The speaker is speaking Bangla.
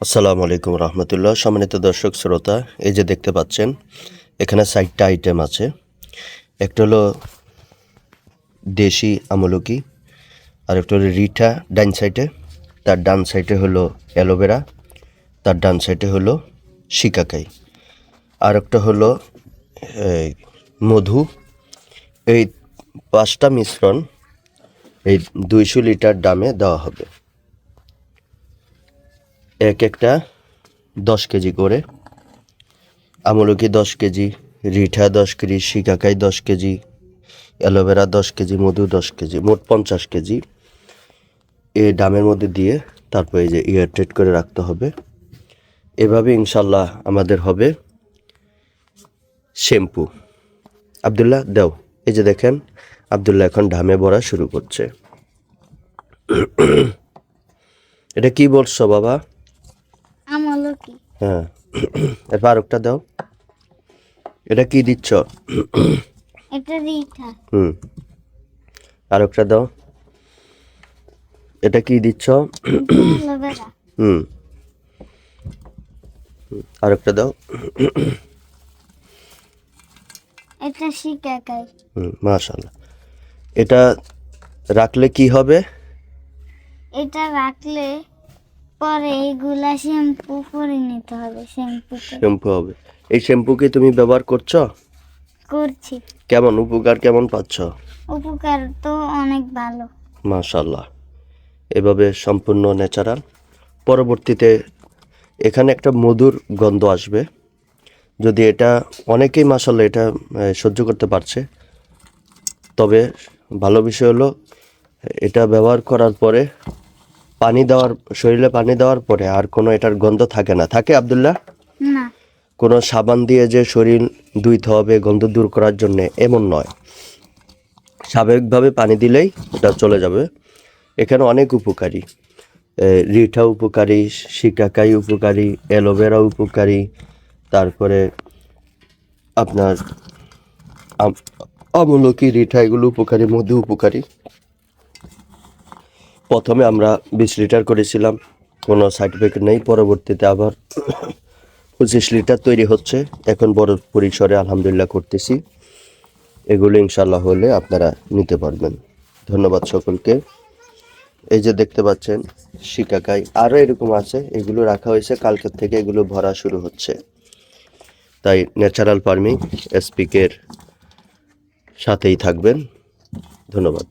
আসসালামু আলাইকুম রহমতুল্লাহ। সম্মানিত দর্শক, শ্রোতা, এই যে দেখতে পাচ্ছেন, এখানে চারটা আইটেম আছে। একটা হলো দেশি আমলকি, আর একটা হলো রিঠা ডান সাইডে তার ডান সাইডে হলো অ্যালোভেরা, তার ডান সাইডে হলো শিকাকাই। আর একটা হলো মধু। এই পাঁচটা মিশ্রণ এই দুইশো লিটার দামে দেওয়া হবে। এক একটা দশ কেজি করে। আমলকি দশ কেজি, রিঠা দশ কেজি, শিকাকাই দশ কেজি, অ্যালোভেরা দশ কেজি, মধু দশ কেজি, মোট পঞ্চাশ কেজি। এ ডামের মধ্যে দিয়ে তারপর এই যে ইয়ার ট্রেড করে রাখতে হবে। এভাবে ইনশাল্লাহ আমাদের হবে শ্যাম্পু। আবদুল্লাহ, দেও। এই যে দেখেন, আবদুল্লাহ এখন ডামে ভরা শুরু করছে। এটা কি বলছো বাবা? হ্যাঁ। এরপর আরেকটা দাও। এটা কি দিচ্ছ? এটা রিঠা। হুম। আরেকটা দাও। এটা কি দিচ্ছ? হুম। আরেকটা দাও। এটা শিকাকাই হুম মাশাল্লাহ এটা রাখলে কি হবে? এটা রাখলে পরে এগুলা শ্যাম্পু করে নিতে হবে শ্যাম্পুতে শ্যাম্পু হবে। এই শ্যাম্পু কি তুমি ব্যবহার করছ? করছি। কেমন উপকার কেমন পাচ্ছ? উপকার তো অনেক ভালো। মাশাল্লাহ এভাবে সম্পূর্ণ ন্যাচারাল পরবর্তীতে এখানে একটা মধুর গন্ধ আসবে। যদি এটা অনেকেই মাশাল্লাহ এটা সহ্য করতে পারছে। তবে ভালো বিষয় হলো এটা ব্যবহার করার পরে পানি দেওয়ার শরীরে পানি দেওয়ার পরে আর কোনো এটার গন্ধ থাকে না। থাকে আবদুল্লাহ? না। কোনো সাবান দিয়ে যে শরীর ধুইতে হবে গন্ধ দূর করার জন্য এমন নয়। স্বাভাবিকভাবে পানি দিলেই এটা চলে যাবে। এখানে অনেক উপকারী। রিঠা উপকারী শিকাকাই উপকারী অ্যালোভেরা উপকারী তারপরে আপনার আম- আমলকি রিঠা এগুলো উপকারী মধু উপকারী। প্রথমে আমরা বিশ লিটার করেছিলাম, কোনো সার্টিফিকেট নেই, পরবর্তীতে আবার পঁচিশ লিটার তৈরি হচ্ছে। এখন বড় পরিসরে আলহামদুলিল্লাহ করতেছি। এগুলো ইনশাল্লাহ হলে আপনারা নিতে পারবেন। ধন্যবাদ সকলকে। এই যে দেখতে পাচ্ছেন, শিকাকাই আরও এরকম আছে। এগুলো রাখা হয়েছে, কালকের থেকে এগুলো ভরা শুরু হচ্ছে। তাই ন্যাচারাল ফার্মিং এসপিকের সাথেই থাকবেন। ধন্যবাদ।